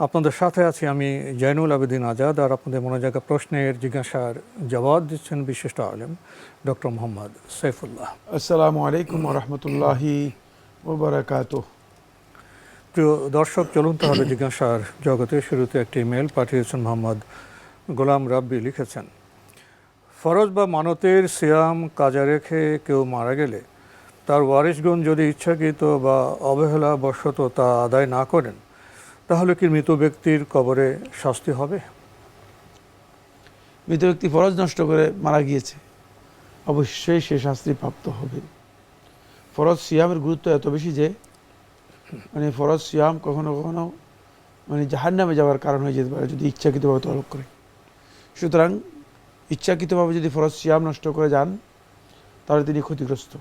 আপনাদের সাথে আছি আমি জৈনুল আবেদিন আজাদ আর আপনাদের মনে জায়গা প্রশ্নের জিজ্ঞাসার জবাব দিচ্ছেন বিশিষ্ট আলেম ডক্টর মোহাম্মদ সাইফুল্লাহ। আসসালামু আলাইকুম রহমতুল্লাহি ওবরাকাত প্রিয় দর্শক চলুন তাহলে জিজ্ঞাসার জগতে শুরুতে একটি ইমেল পাঠিয়েছেন মোহাম্মদ গোলাম রাব্বি লিখেছেন ফরজ বা মানতের সিয়াম কাজা রেখে কেউ মারা গেলে তার ওয়ারিশগণ যদি ইচ্ছাকৃত বা অবহেলা বশত তা আদায় না করেন তাহলে কি মৃত ব্যক্তির কবরে শাস্তি হবে? মৃত ব্যক্তি ফরজ নষ্ট করে মারা গিয়েছে। অবশ্যই সে শাস্তি প্রাপ্ত হবে। ফরজ সিয়ামের গুরুত্ব এত বেশি যে মানে ফরজ সিয়াম কখনো কখনো মানে জাহান নামে যাওয়ার কারণ হয়ে যেতে পারে যদি ইচ্ছাকৃতভাবে তলব করে। সুতরাং ইচ্ছাকৃতভাবে যদি ফরজ সিয়াম নষ্ট করে যান, তাহলে তিনি ক্ষতিগ্রস্ত।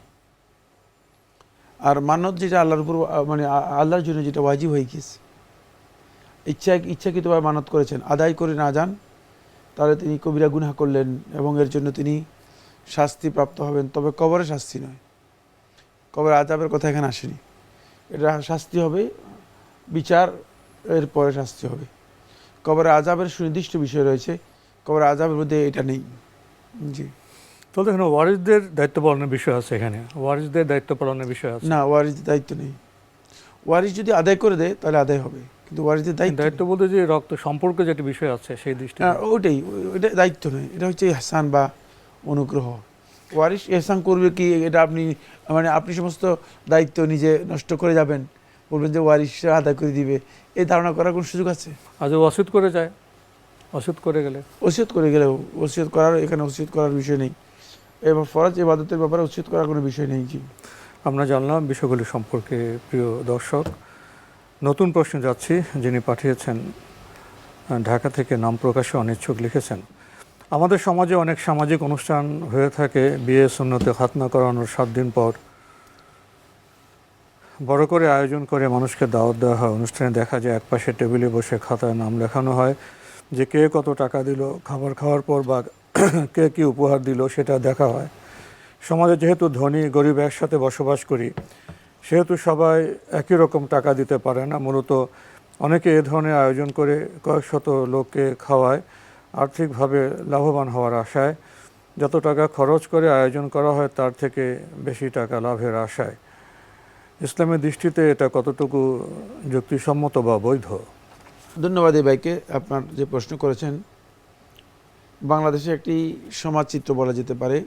আর মানত যেটা আল্লাহর উপর মানে আল্লাহর জন্য যেটা ওয়াজিব হয়ে গিয়েছে ইচ্ছা ইচ্ছাকৃতভাবে মানত করেছেন। আদায় করে না যান তাহলে তিনি কবিরা গুনাহ করলেন এবং এর জন্য তিনি শাস্তি প্রাপ্ত হবেন। তবে কবরে শাস্তি নয়। কবর আজাবের কথা এখানে আসেনি। এটা শাস্তি হবে বিচার এর পরে শাস্তি হবে। কবরে আজাবের সুনির্দিষ্ট বিষয় রয়েছে। কবর আজাবের মধ্যে এটা নেই। জি। তো দেখুন ওয়ারিসদের দায়িত্ব পালনের বিষয় আছে এখানে। ওয়ারিসদের দায়িত্ব পালনের বিষয় আছে। না ওয়ারিস দায়িত্ব নেই। ওয়ারিস যদি আদায় করে দেয় তাহলে আদায় হবে। কিন্তু ওয়ারিসের দায়িত্ব দায়িত্ব বলতে যে রক্ত সম্পর্কে একটা বিষয় আছে সেই দৃষ্টি না, ওটাই ও- ওটা দায়িত্ব নয় এটা হচ্ছে এহসান বা অনুগ্রহ। ওয়ারিস এহসান করবে কি এটা আপনি মানে আপনি সমস্ত দায়িত্ব নিজে নষ্ট করে যাবেন বলবেন যে ওয়ারিস আদায় করে দিবে এই ধারণা করার কোনো সুযোগ আছে? আজ ওষুধ করে যায় ওষুধ করে গেলে। ওসিয়ত করে গেলেও ওসিয়ত করার এখানে ওসিয়ত করার বিষয় নেই। এবার ফরজ ইবাদতের ব্যাপারে ওসিয়ত করার কোনো বিষয় নেই জি। আমরা জানলাম বিষয়গুলি সম্পর্কে প্রিয় দর্শক নতুন প্রশ্ন যাচ্ছি, যিনি পাঠিয়েছেন ঢাকা থেকে নাম প্রকাশে অনিচ্ছুক লিখেছেন, আমাদের সমাজে অনেক সামাজিক অনুষ্ঠান হয়ে থাকে, বিয়ে, সুন্নতে খাতনা করানোর সাত দিন পর। বড় করে আয়োজন করে মানুষকে দাওয়াত দেওয়া হয়। অনুষ্ঠানে দেখা যায়, একপাশে টেবিলে বসে খাতায় নাম লেখানো হয়, যে কে কত টাকা দিল, খাবার খাওয়ার পর বা কে কী উপহার দিল, সেটা দেখা হয়। সমাজে যেহেতু ধনী, গরিব একসাথে বসবাস করি সেহেতু সবাই একই রকম টাকা দিতে পারে না। মূলত অনেকে এ ধরনের আয়োজন করে কয়েক শত লোককে খাওয়ায়, আর্থিকভাবে লাভবান হওয়ার আশায়। যত টাকা খরচ করে আয়োজন করা হয়, তার থেকে বেশি টাকা লাভের আশায়। ইসলামের দৃষ্টিতে এটা কতটুকু যুক্তিসম্মত বা বৈধ? ধন্যবাদ এই ভাইকে। আপনার যে প্রশ্ন করেছেন, বাংলাদেশে একটি সমাজ চিত্র বলা যেতে পারে।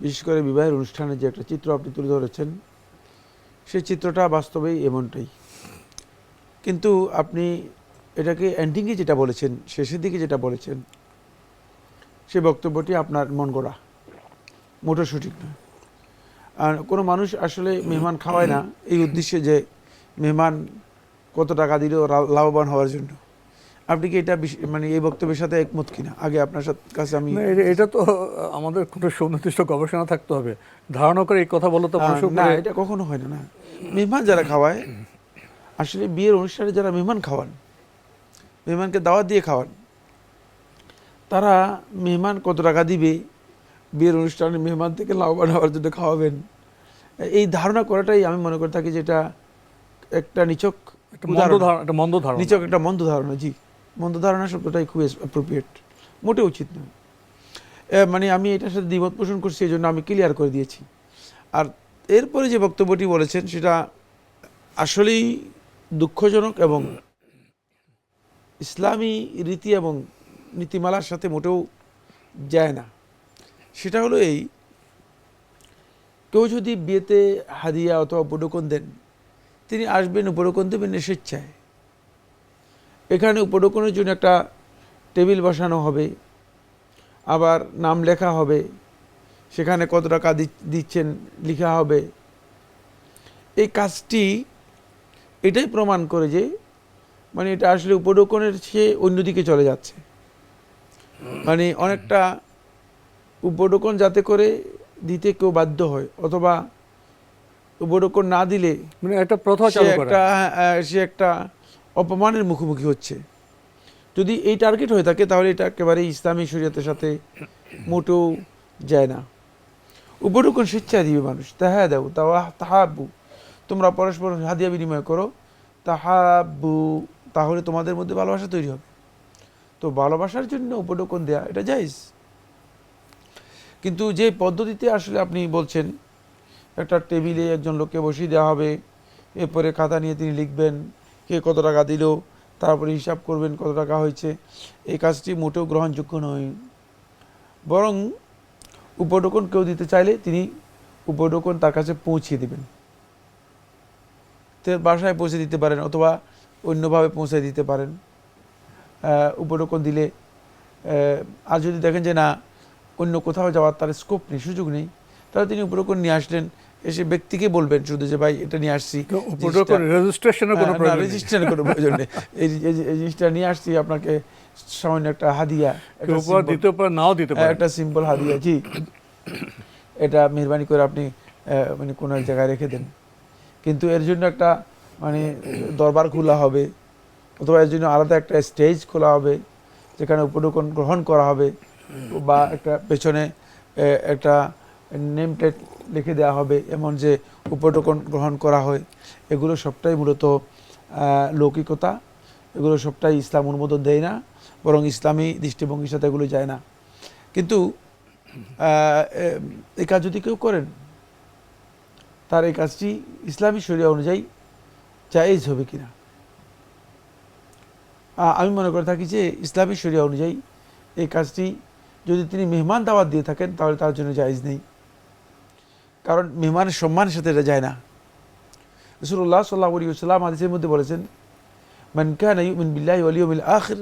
বিশেষ করে বিবাহের অনুষ্ঠানে যে একটা চিত্র আপনি তুলে ধরেছেন সেই চিত্রটা বাস্তবেই এমনটাই। কিন্তু আপনি এটাকে এন্ডিংয়ে যেটা বলেছেন শেষের দিকে যেটা বলেছেন সে বক্তব্যটি আপনার মন গড়া। মোটর সঠিক নয়। আর কোনো মানুষ আসলে মেহমান খাওয়ায় না এই উদ্দেশ্যে যে মেহমান কত টাকা দিল লাভবান হওয়ার জন্য। আপনি কি এটা মানে এই বক্তব্যের সাথে একমত কিনা? আগে আপনার সাথে কাছে আমি এটা- এটা তো আমাদের কোনো সুনির্দিষ্ট গবেষণা থাকতে হবে। ধারণা করে এই কথা বলো তো না এটা কখনো হয় না না। মেহমান যারা খাওয়ায় আসলে বিয়ের অনুষ্ঠানে যারা মেহমান খাওয়ান মেহমানকে দাওয়াত দিয়ে খাওয়ান তারা মেহমান কত টাকা দিবে বিয়ের অনুষ্ঠানে মেহমান থেকে লাভবান হওয়ার জন্য খাওয়াবেন এই ধারণা করাটাই আমি মনে করে থাকি যেটা একটা নিচক একটা মন্দ ধারণা নিচক একটা মন্দ ধারণা জি। মন্দ ধারণা শব্দটাই খুব অ্যাপ্রোপ্রিয়েট মোটে উচিত নয়। মানে আমি এটার সাথে দ্বিমত পোষণ করছি এই জন্য আমি ক্লিয়ার করে দিয়েছি। আর এরপরে যে বক্তব্যটি বলেছেন, সেটা আসলেই দুঃখজনক এবং ইসলামী রীতি এবং নীতিমালার সাথে মোটেও যায় না। সেটা হলো এই, কেউ যদি বিয়েতে হাদিয়া অথবা উপঢৌকন দেন, তিনি আসবেন, উপঢৌকন দেবেন স্বেচ্ছায় এখানে উপঢৌকনের জন্য একটা টেবিল বসানো হবে, আবার নাম লেখা হবে সেখানে কত টাকা দিচ্ছেন লেখা হবে। এই কাজটি এটাই প্রমাণ করে যে মানে এটা আসলে উপঢৌকনের চেয়ে অন্যদিকে চলে যাচ্ছে। মানে অনেকটা উপঢৌকন যাতে করে দিতে কেউ বাধ্য হয় অথবা উপঢৌকন না দিলে মানে একটা প্রথা সে চালু করা। একটা সে একটা অপমানের মুখোমুখি হচ্ছে। যদি এই টার্গেট হয়ে থাকে তাহলে এটা একেবারে ইসলামী শরীয়তের সাথে মোটেও যায় না। উপরকম স্বেচ্ছায় দিবে মানুষ। তাহা দেও তাওয়া, তাহাব্বু। তোমরা পরস্পর হাদিয়া বিনিময় করো। তাহাব্বু, তাহলে তোমাদের মধ্যে ভালোবাসা তৈরি হবে। তো ভালোবাসার জন্য উপঢৌকন দেয়া, এটা জায়েজ। কিন্তু যে পদ্ধতিতে আসলে আপনি বলছেন, একটা টেবিলে একজন লোককে বসিয়ে দেওয়া হবে, এরপরে খাতা নিয়ে তিনি লিখবেন, কে কত টাকা দিল, তারপরে হিসাব করবেন কত টাকা হয়েছে, এই কাজটি মোটেও গ্রহণযোগ্য নয়। বরং উপঢৌকন কেউ দিতে চাইলে তিনি উপঢৌকন তার কাছে পৌঁছিয়ে দেবেন। বাসায় পৌঁছে দিতে পারেন অথবা অন্যভাবে পৌঁছে দিতে পারেন। উপঢৌকন দিলে আর যদি দেখেন যে না, অন্য কোথাও যাওয়ার তার স্কোপ নেই, সুযোগ নেই, তাহলে তিনি উপঢৌকন নিয়ে আসলেন এসে ব্যক্তিকে বলবেন শুধু যে ভাই এটা নিয়ে আসছি রেজিস্ট্রেশনের কোনো প্রয়োজন রেজিস্ট্রেশন কোনো প্রয়োজন নেই। এই জিনিসটা নিয়ে আসছি আপনাকে সামান্য একটা হাদিয়া দিতে পারে নাও দিতে হ্যাঁ, পারে একটা সিম্পল হাদিয়া জি। এটা মেহরবানি করে আপনি মানে কোনো এক জায়গায় রেখে দেন। কিন্তু এর জন্য একটা মানে দরবার খোলা হবে অথবা এর জন্য আলাদা একটা স্টেজ খোলা হবে যেখানে উপঢৌকন গ্রহণ করা হবে বা একটা পেছনে একটা নেম প্লেট লিখে দেওয়া হবে এমন যে উপঢৌকন গ্রহণ করা হয়। এগুলো সবটাই মূলত লৌকিকতা। এগুলো সবটাই ইসলাম অনুমোদন দেয় না বরং ইসলামী দৃষ্টিভঙ্গির সাথে এগুলো যায় না। কিন্তু এই কাজ যদি কেউ করেন তার এই কাজটি ইসলামী শরিয়া অনুযায়ী জায়েজ হবে কিনা? আহ, আমি মনে করে থাকি যে ইসলামী শরিয়া অনুযায়ী এই কাজটি যদি তিনি মেহমান দাওয়াত দিয়ে থাকেন তাহলে তার জন্য জায়েজ নেই। কারণ মেহমানের সম্মানের সাথে এটা যায় না। রসুল্লাহ সাল্লাহ আলী সাল্লাম আদিসের মধ্যে বলেছেন, মান কানা ইউমিন বিল্লাহি ওয়াল ইয়াউমিল আখির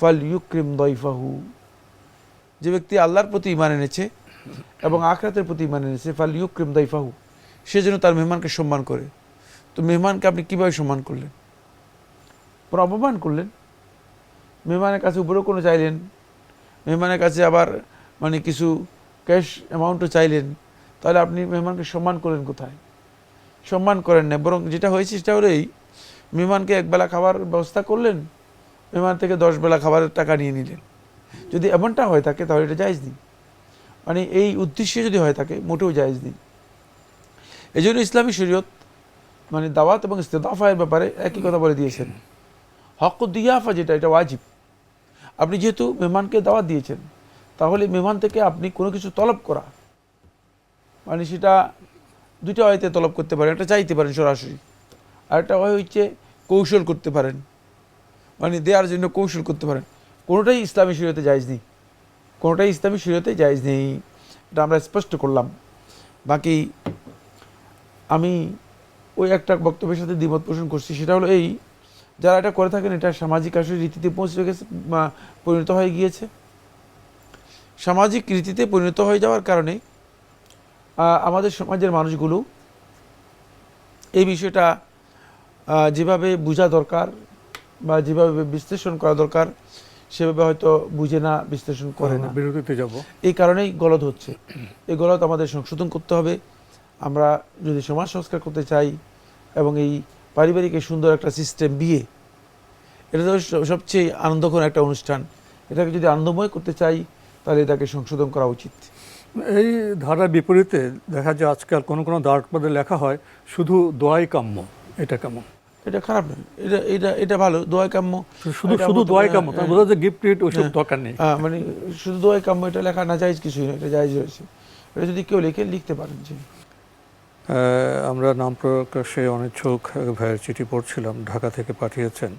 ফাল ইউক্রিম দয়ফাহু যে ব্যক্তি আল্লাহর প্রতি ইমান এনেছে এবং আখরাতের প্রতি ইমান এনেছে ফাল ইউক্রিম দয়ফাহু সে যেন তার মেহমানকে সম্মান করে। তো মেহমানকে আপনি কীভাবে সম্মান করলেন? পুরো অপমান করলেন? মেহমানের কাছে উপরেও কোনো চাইলেন? মেহমানের কাছে আবার মানে কিছু ক্যাশ অ্যামাউন্টও চাইলেন? তাহলে আপনি মেহমানকে সম্মান করলেন কোথায়? সম্মান করেন না, বরং যেটা হয়েছে সেটা হলো এই, মেহমানকে একবেলা খাবার ব্যবস্থা করলেন, মেহমান থেকে দশ বেলা খাবারের টাকা নিয়ে নিলেন। যদি এমনটা হয়ে থাকে তাহলে এটা জায়জ নেই। মানে এই উদ্দেশ্যে যদি হয়ে থাকে, মোটেও জায়জ নেই। এই জন্য ইসলামী শরীয়ত মানে দাওয়াত এবং ইস্তেদাফায়ের ব্যাপারে একই কথা বলে দিয়েছেন। হক দিয়াফা যেটা, এটা ওয়াজিব। আপনি যেহেতু মেহমানকে দাওয়াত দিয়েছেন, তাহলে মেহমান থেকে আপনি কোনো কিছু তলব করা মানে সেটা দুইটা ওয়াইতে তলব করতে পারেন, একটা চাইতে পারেন সরাসরি, আর একটা ওয়াই হচ্ছে কৌশল করতে পারেন। মানে দেওয়ার জন্য কৌশল করতে পারেন। কোনোটাই ইসলামী শরীয়তে জায়জ নেই। কোনোটাই ইসলামী শরীয়তে জায়জ নেই। এটা আমরা স্পষ্ট করলাম। বাকি আমি ওই একটা বক্তব্যের সাথে দ্বিমত পোষণ করছি। সেটা হলো এই, যারা এটা করে থাকেন, এটা সামাজিক আসলে রীতিতে পৌঁছে গেছে পরিণত হয়ে গিয়েছে। সামাজিক রীতিতে পরিণত হয়ে যাওয়ার কারণে আমাদের সমাজের মানুষগুলো এই বিষয়টা যেভাবে বোঝা দরকার বা যেভাবে বিশ্লেষণ করা দরকার সেভাবে হয়তো বুঝে না বিশ্লেষণ করে না। বিরতিতে যাব। এই কারণেই গলদ হচ্ছে। এই গলদ আমাদের সংশোধন করতে হবে। আমরা যদি সমাজ সংস্কার করতে চাই এবং এই পারিবারিক এই সুন্দর একটা সিস্টেম বিয়ে এটা তো সবচেয়ে আনন্দকর একটা অনুষ্ঠান। এটাকে যদি আনন্দময় করতে চাই তাহলে এটাকে সংশোধন করা উচিত। এই ধারার বিপরীতে দেখা যায় আজকাল কোনো কোনো দাঁড়পদে লেখা হয় শুধু দোয়াই কাম্য। এটা কেমন? এটা খারাপ নয় এটা এটা এটা ভালো। দোয়াই কাম্য শুধু শুধু দোয়াই কাম্য তার বোঝা যায় গিফট টিফট ওইসব হ্যাঁ। দরকার নেই। হ্যাঁ, মানে শুধু দোয়াই কাম্য এটা লেখা না যাইজ কিছুই না এটা জায়জ রয়েছে। এটা যদি কেউ লিখে লিখতে পারেন যে। আমরা নাম প্রকাশে অনিচ্ছুক ভাইয়ের চিঠি পড়ছিলাম ঢাকা থেকে পাঠিয়েছেন।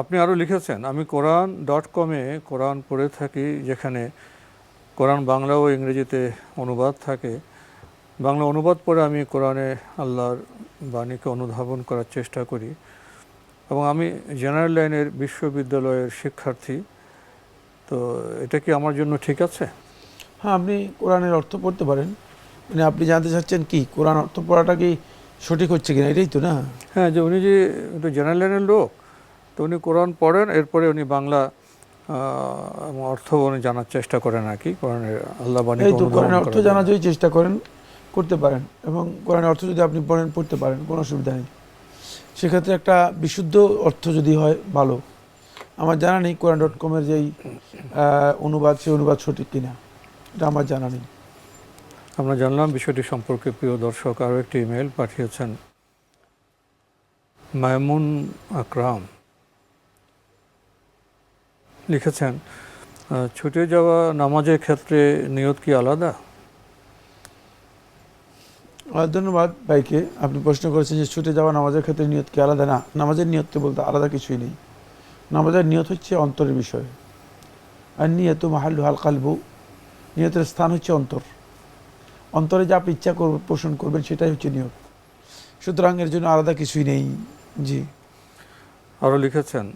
আপনি আরও লিখেছেন আমি কোরআন ডট কমে কোরআন পড়ে থাকি যেখানে কোরআন বাংলা ও ইংরেজিতে অনুবাদ থাকে। বাংলা অনুবাদ পড়ে আমি কোরআনে আল্লাহর বাণীকে অনুধাবন করার চেষ্টা করি এবং আমি জেনারেল লাইনের বিশ্ববিদ্যালয়ের শিক্ষার্থী। তো এটা কি আমার জন্য ঠিক আছে? হ্যাঁ আপনি কোরআনের অর্থ পড়তে পারেন। মানে আপনি জানতে চাচ্ছেন কি কোরআন অর্থ পড়াটা কি সঠিক হচ্ছে কিনা এটাই তো না? হ্যাঁ যে উনি যে জেনারেল লাইনের লোক তো উনি কোরআন পড়েন এরপরে উনি বাংলা অর্থ উনি জানার চেষ্টা করেন আর কি কোরআনের আল্লাহ বাণী এই তো কোরআনের অর্থ জানার যদি চেষ্টা করেন করতে পারেন এবং কোরআনের অর্থ যদি আপনি পড়েন পড়তে পারেন কোনো অসুবিধা নেই। সেক্ষেত্রে একটা বিশুদ্ধ অর্থ যদি হয় ভালো। আমার জানা নেই কোরআন ডট কমের যেই অনুবাদ সেই অনুবাদ সঠিক কিনা। এটা আমার জানা নেই। আমরা জানলাম বিষয়টি সম্পর্কে প্রিয় দর্শক আরও একটি ইমেল পাঠিয়েছেন মায়মুন আকরাম। লিখেছেন ছুটে যাওয়া নামাজের ক্ষেত্রে নিয়ত কি আলাদা? ধন্যবাদ ভাইকে। আপনি প্রশ্ন করেছেন যে ছুটে যাওয়া নামাজের ক্ষেত্রে নিয়ত কি আলাদা? না নামাজের নিয়তকে বলতে আলাদা কিছুই নেই। নামাজের নিয়ত হচ্ছে অন্তরের বিষয়। আর নিয়ত মাহাল্লু হাল কালবু নিয়তের স্থান হচ্ছে অন্তর। অন্তরে যা আপনি ইচ্ছা করবেন পোষণ করবেন সেটাই হচ্ছে নিয়ত। সুতরাং এর জন্য আলাদা কিছুই নেই। জি। আরও লিখেছেন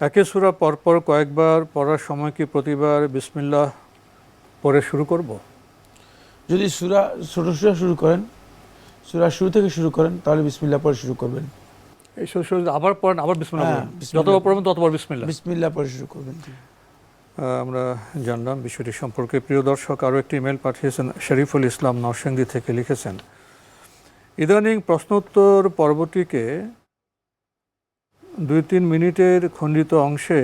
একে সুরা পরপর কয়েকবার পড়ার সময় কি প্রতিবার বিসমিল্লাহ পরে শুরু করব? যদি সুরা ছোটো সুরা শুরু করেন সুরা শুরু থেকে শুরু করেন তাহলে বিসমিল্লা পরে শুরু করবেন। এই শুরু শুরু আবার পড়েন আবার বিসমিল্লাহ হ্যাঁ। যতবার পড়বেন ততবার বিসমিল্লাহ। বিসমিল্লা পরে শুরু করবেন আমরা জানলাম বিষয়টি সম্পর্কে। প্রিয় দর্শক আরও একটি ইমেল পাঠিয়েছেন শরীফুল ইসলাম নরসিংদী থেকে লিখেছেন ইদানিং প্রশ্নোত্তর পর্বটিকে দুই তিন মিনিটের খণ্ডিত অংশে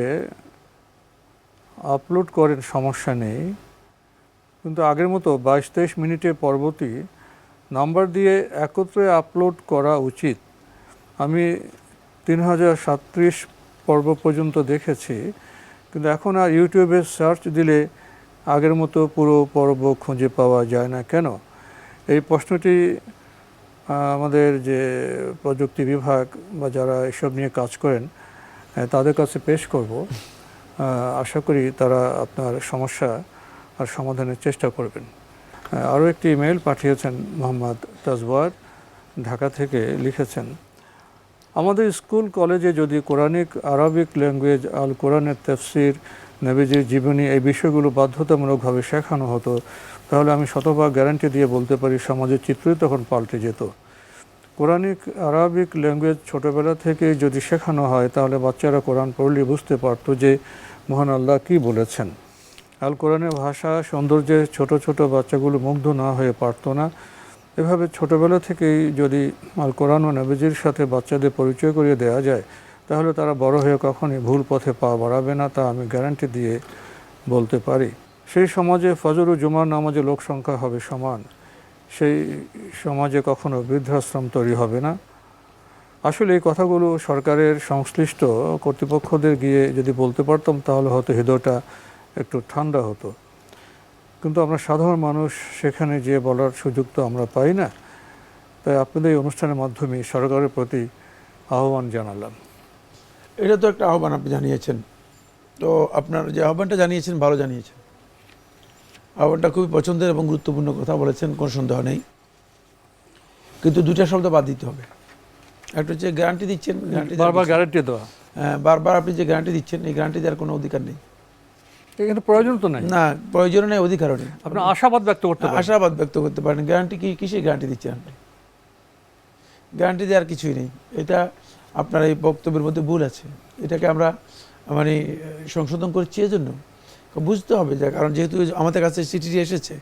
আপলোড করেন, সমস্যা নেই। কিন্তু আগের মতো বাইশ তেইশ মিনিটের পর্বটি নাম্বার দিয়ে একত্রে আপলোড করা উচিত। আমি তিন হাজার সাতত্রিশ পর্ব পর্যন্ত দেখেছি, কিন্তু এখন আর ইউটিউবে সার্চ দিলে আগের মতো পুরো পর্ব খুঁজে পাওয়া যায় না। কেন? এই প্রশ্নটি আমাদের যে প্রযুক্তি বিভাগ বা যারা এসব নিয়ে কাজ করেন তাদের কাছে পেশ করব। আশা করি তারা আপনার সমস্যা আর সমাধানের চেষ্টা করবেন। আরও একটি ইমেল পাঠিয়েছেন মোহাম্মদ তাজওয়ার, ঢাকা থেকে লিখেছেন, আমাদের স্কুল, কলেজে যদি কোরআনিক, আরবিক ল্যাঙ্গুয়েজ আল কোরআনের তফসির, নবীজির জীবনী এই বিষয়গুলো বাধ্যতামূলকভাবে শেখানো হতো, তাহলে আমি শতভাগ গ্যারান্টি দিয়ে বলতে পারি সমাজের চিত্রই তখন পাল্টে যেত। কোরআনিক আরবিক ল্যাঙ্গুয়েজ ছোটোবেলা থেকে যদি শেখানো হয়, তাহলে বাচ্চারা কোরআন পড়লে বুঝতে পারতো যে মহান আল্লাহ কী বলেছেন। আল কোরআনের ভাষা সৌন্দর্যে ছোট ছোট বাচ্চাগুলো মুগ্ধ না হয়ে পারতো না। এভাবে ছোটবেলা থেকেই যদি আল কোরআন ও নবীজির সাথে বাচ্চাদের পরিচয় করিয়ে দেওয়া যায়, তাহলে তারা বড় হয়ে কখনই ভুল পথে পা বাড়াবে না, তা আমি গ্যারান্টি দিয়ে বলতে পারি। সেই সমাজে ফজর ও জুমার নামাজে লোক সংখ্যা হবে সমান। সেই সমাজে কখনো বৃদ্ধাশ্রম তৈরি হবে না। আসলে এই কথাগুলো সরকারের সংশ্লিষ্ট কর্তৃপক্ষদের গিয়ে যদি বলতে পারতাম, তাহলে হয়তো হৃদয়টা একটু ঠান্ডা হতো। কিন্তু আমরা সাধারণ মানুষ, সেখানে যেয়ে বলার সুযোগ তো আমরা পাই না। তাই আপনাদের এই অনুষ্ঠানের মাধ্যমে সরকারের প্রতি আহ্বান জানালাম। এটা তো একটা আহ্বান আপনি জানিয়েছেন। তো আপনার যে আহ্বানটা জানিয়েছেন, ভালো জানিয়েছেন। আহ্বানটা খুবই পছন্দের এবং গুরুত্বপূর্ণ কথা বলেছেন কোনো সন্দেহ নেই। কিন্তু দুইটা শব্দ বাদ দিতে হবে। একটা হচ্ছে গ্যারান্টি দিচ্ছেন গ্যারান্টি বারবার গ্যারান্টি দেওয়া। হ্যাঁ বারবার আপনি যে গ্যারান্টি দিচ্ছেন এই গ্যারান্টি দেওয়ার কোনো অধিকার নেই। এখানে প্রয়োজন তো নাই। না প্রয়োজন নেই অধিকারও নেই। আপনি আশাবাদ ব্যক্ত করতে পারেন। আশাবাদ ব্যক্ত করতে পারেন। গ্যারান্টি কি কিসের গ্যারান্টি দিচ্ছেন আপনি? গ্যারান্টি দেওয়ার কিছুই নেই। এটা আপনার এই বক্তব্যের মধ্যে ভুল আছে। এটাকে আমরা মানে সংশোধন করছি এজন্য। বুঝতে হবে যে কারণ যেহেতু আমাদের কাছে চিঠিটি এসেছে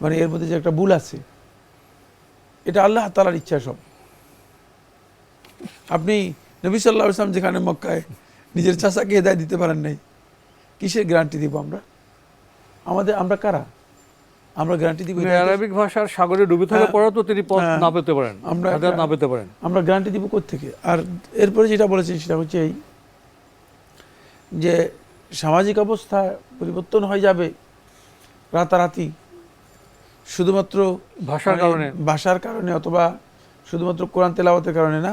মানে এর মধ্যে যে একটা ভুল আছে এটা আল্লাহ তালার ইচ্ছা সব। আপনি নবী সাল্লাহ ইসলাম যেখানে মক্কায় নিজের চাষাকে হেদায় দিতে পারেন নাই কিসের গ্যারান্টি দিব আমরা? আমাদের আমরা কারা? আমরা গ্যারান্টি দিব আরবিক ভাষার সাগরে ডুবে থাকা হ্যাঁ। পরেও তো তিনি পথ হ্যাঁ। না পেতে পারেন আমরা- না পেতে পারেন। আমরা গ্যারান্টি দিব থেকে আর এরপরে যেটা বলেছেন সেটা হচ্ছে এই যে সামাজিক অবস্থা পরিবর্তন হয়ে যাবে রাতারাতি। শুধুমাত্র ভাষার মানে কারণে। ভাষার কারণে অথবা শুধুমাত্র কোরআন তেলাওয়াতের কারণে না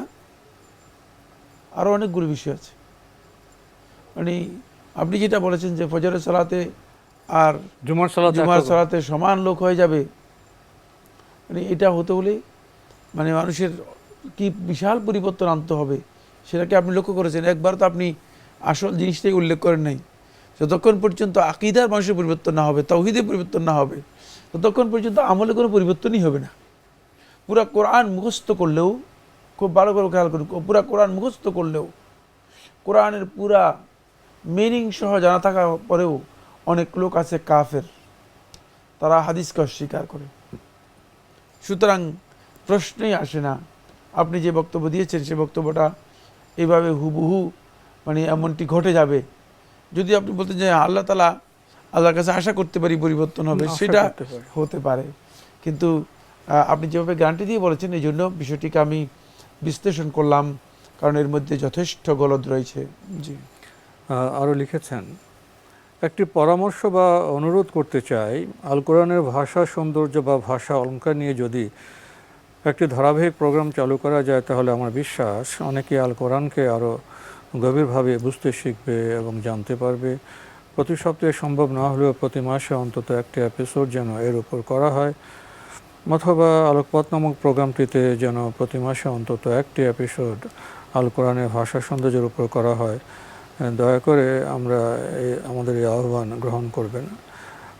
আরও অনেকগুলো বিষয় আছে। মানে আপনি যেটা বলেছেন যে ফজরের সালাতে আর জুমার সালাত জুমার সালাতে সমান লোক হয়ে যাবে মানে মানে এটা হতে হলে মানে মানুষের কি বিশাল পরিবর্তন আনতে হবে সেটাকে আপনি লক্ষ্য করেছেন। একবার তো আপনি আসল জিনিসটাই উল্লেখ করেন নাই। যতক্ষণ পর্যন্ত আকিদার মানুষের পরিবর্তন না হবে, তৌহিদের পরিবর্তন না হবে, ততক্ষণ পর্যন্ত আমলে কোনো পরিবর্তনই হবে না। পুরা কোরআন মুখস্থ করলেও খুব ভালো করে খেয়াল করুন, পুরা কোরআন মুখস্থ করলেও কোরআনের পুরা মিনিং সহ জানা থাকা পরেও অনেক লোক আছে কাফের, তারা হাদিসকে অস্বীকার করে। সুতরাং প্রশ্নই আসে না, আপনি যে বক্তব্য দিয়েছেন সে বক্তব্যটা এইভাবে হুবহু মানে এমনটি ঘটে যাবে। যদি আপনি বলতেন যে আল্লাহ তালা আল্লাহর কাছে আশা করতে পারি পরিবর্তন হবে সেটা হতে পারে। কিন্তু আপনি যেভাবে গ্যারান্টি দিয়ে বলেছেন এই জন্য বিষয়টিকে আমি বিশ্লেষণ করলাম কারণ এর মধ্যে যথেষ্ট গলদ রয়েছে। জি। আরও লিখেছেন একটি পরামর্শ বা অনুরোধ করতে চাই আল কোরআনের ভাষা সৌন্দর্য বা ভাষা অলঙ্কার নিয়ে যদি একটি ধারাবাহিক প্রোগ্রাম চালু করা যায় তাহলে আমার বিশ্বাস অনেকে আল কোরআনকে আরও গভীরভাবে বুঝতে শিখবে এবং জানতে পারবে। প্রতি সপ্তাহে সম্ভব না হলেও প্রতি মাসে অন্তত একটি এপিসোড যেন এর উপর করা হয়, অথবা আলোকপথ নামক প্রোগ্রামটিতে যেন প্রতি মাসে অন্তত একটি এপিসোড আল কোরআনের ভাষা সৌন্দর্যের উপর করা হয়। দয়া করে আমরা আমাদের এই আহ্বান গ্রহণ করবেন।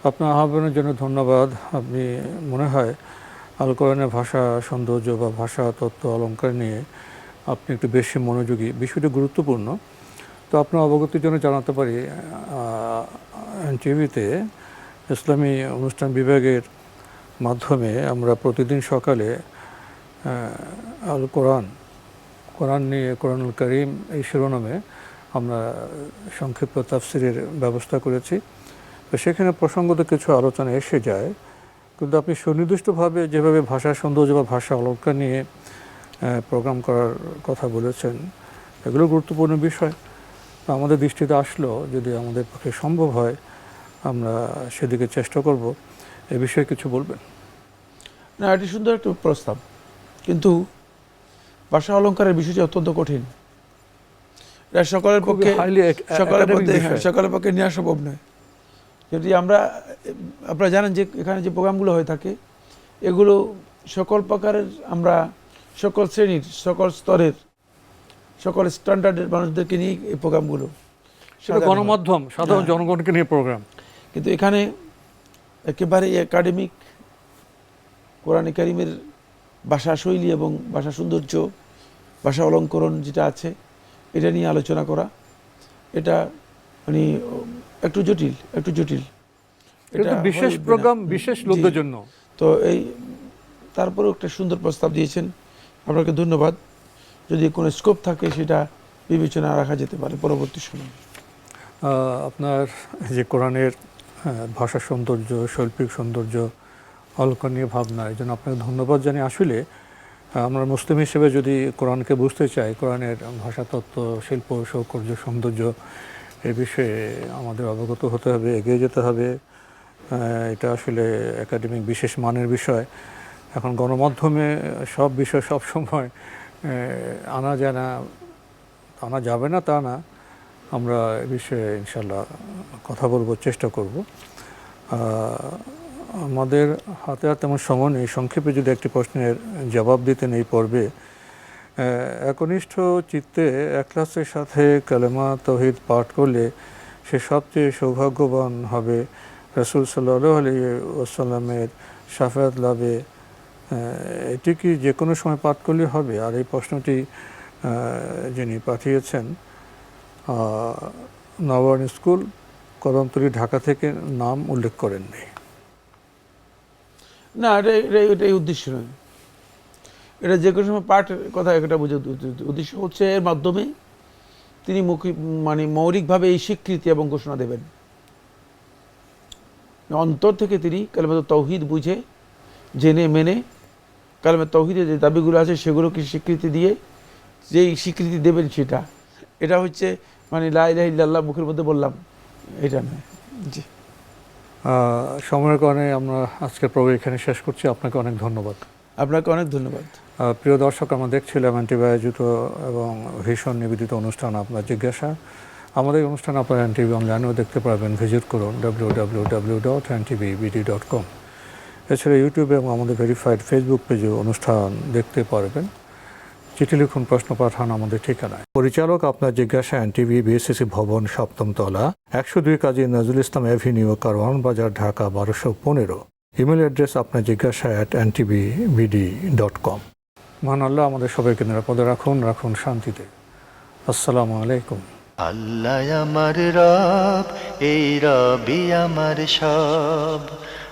আপনার আহ্বানের জন্য ধন্যবাদ। আপনি মনে হয় আল কোরআনের ভাষা সৌন্দর্য বা ভাষা তত্ত্ব অলঙ্কার নিয়ে আপনি একটু বেশি মনোযোগী। বিষয়টি গুরুত্বপূর্ণ। তো আপনার অবগতির জন্য জানাতে পারি টিভিতে ইসলামী অনুষ্ঠান বিভাগের মাধ্যমে আমরা প্রতিদিন সকালে আল কোরআন কোরআন নিয়ে কোরআনুল করিম এই শিরোনামে আমরা সংক্ষিপ্ত তাফসিরের ব্যবস্থা করেছি। তো সেখানে প্রসঙ্গত কিছু আলোচনা এসে যায়। কিন্তু আপনি সুনির্দিষ্টভাবে যেভাবে ভাষা সৌন্দর্য বা ভাষা অলঙ্কার নিয়ে প্রোগ্রাম করার কথা বলেছেন। এগুলো গুরুত্বপূর্ণ বিষয়। তো আমাদের দৃষ্টিতে আসলো যদি আমাদের পক্ষে সম্ভব হয় আমরা সেদিকে চেষ্টা করব। এ বিষয়ে কিছু বলবেন? না এটি সুন্দর একটা প্রস্তাব। কিন্তু ভাষা অলঙ্কারের বিষয়টি অত্যন্ত কঠিন। এটা সকলের পক্ষে সকলের পক্ষে। সকলের পক্ষে নেওয়া সম্ভব নয়। যদি আমরা আপনারা জানেন যে এখানে যে প্রোগ্রামগুলো হয়ে থাকে এগুলো সকল প্রকারের আমরা সকল শ্রেণির সকল স্তরের সকল স্ট্যান্ডার্ডের মানুষদেরকে নিয়ে এই প্রোগ্রামগুলো সেটা গণমাধ্যম সাধারণ হ্যাঁ। জনগণকে নিয়ে প্রোগ্রাম। কিন্তু এখানে একেবারে একাডেমিক কোরআন কারিমের ভাষা শৈলী এবং ভাষা সৌন্দর্য ভাষা অলঙ্করণ যেটা আছে এটা নিয়ে আলোচনা করা। এটা মানে একটু জটিল একটু জটিল। এটা বিশেষ প্রোগ্রাম বিশেষ লোকদের জন্য। তো এই তারপরেও একটা সুন্দর প্রস্তাব দিয়েছেন আপনাকে ধন্যবাদ। যদি কোনো স্কোপ থাকে, সেটা বিবেচনা রাখা যেতে পারে পরবর্তী সময়। আপনার যে কোরআনের ভাষা সৌন্দর্য, শৈল্পিক সৌন্দর্য অলঙ্কার নিয়ে ভাবনা, এই জন্য আপনাকে ধন্যবাদ জানি আসলে আমরা মুসলিম হিসেবে যদি কোরআনকে বুঝতে চাই, কোরআনের ভাষাতত্ত্ব শিল্প, সৌকর্য, সৌন্দর্য, এ বিষয়ে আমাদের অবগত হতে হবে, এগিয়ে যেতে হবে। এটা আসলে একাডেমিক বিশেষ মানের বিষয়। এখন গণমাধ্যমে সব বিষয় সব সময় আনা যায় না, আনা যাবে না তা না। আমরা এ বিষয়ে ইনশাল্লাহ কথা বলব, চেষ্টা করব। আমাদের হাতে আর তেমন সময় নেই। সংক্ষেপে যদি একটি প্রশ্নের জবাব দিতেন এই পর্বে একনিষ্ঠ চিত্তে একলাসের সাথে কালেমা তহিদ পাঠ করলে সে সবচেয়ে সৌভাগ্যবান হবে। রসুল সাল্লাহ আলী ওসাল্লামের সাফায়াত লাভে এটি কি যে কোনো সময় পাঠ করলে হবে? আর এই প্রশ্নটি যিনি পাঠিয়েছেন নবায়ন স্কুল, কদমতলী, ঢাকা থেকে নাম উল্লেখ করেননি। না, এটা এটা এটাই উদ্দেশ্য নয়। এটা যে কোনো সময় পাঠের কথা এটা বুঝে উদ্দেশ্য হচ্ছে এর মাধ্যমে তিনি মুখী মানে মৌলিকভাবে এই স্বীকৃতি এবং ঘোষণা দেবেন। অন্তর থেকে তিনি কালেমাত তৌহিদ বুঝে, জেনে, মেনে কালেমাত তৌহিদের যে দাবিগুলো আছে সেগুলোকে স্বীকৃতি দিয়ে যেই স্বীকৃতি দেবেন সেটা। এটা হচ্ছে মানে লাইল্লাহ মুখের মধ্যে বললাম। এটা নয়। জি। সময়ের কারণে আমরা আজকের পর্ব এখানে শেষ করছি। আপনাকে অনেক ধন্যবাদ। আপনাকে অনেক ধন্যবাদ। প্রিয় দর্শক আমরা দেখছিলাম অ্যান্টিবায়োজিত এবং ভীষণ নিবেদিত অনুষ্ঠান আপনার জিজ্ঞাসা। আমাদের অনুষ্ঠান আপনারা এনটিভি অনলাইনেও দেখতে পারবেন। ভিজিট করুন W W W dot NTV BD dot com এছাড়া ইউটিউবে এবং আমাদের ভেরিফাইড ফেসবুক পেজে অনুষ্ঠান দেখতে পারবেন। চিঠি লিখুন, প্রশ্ন পাঠান আমাদের ঠিকানায়। পরিচালক আপনার জিজ্ঞাসা এনটিভি বিএসসিসি ভবন সপ্তম তলা একশো দুই কাজী নজরুল ইসলাম অ্যাভিনিউ, কারওয়ান বাজার, ঢাকা, বারোশো পনেরো। ইমেল অ্যাড্রেস আপনার জিজ্ঞাসা at NTV BD dot com. মহান আল্লাহ আমাদের সবাইকে নিরাপদে রাখুন রাখুন শান্তিতে। আসসালামু আলাইকুম। আল্লাহ আমার রব, এই রবি আমার সব।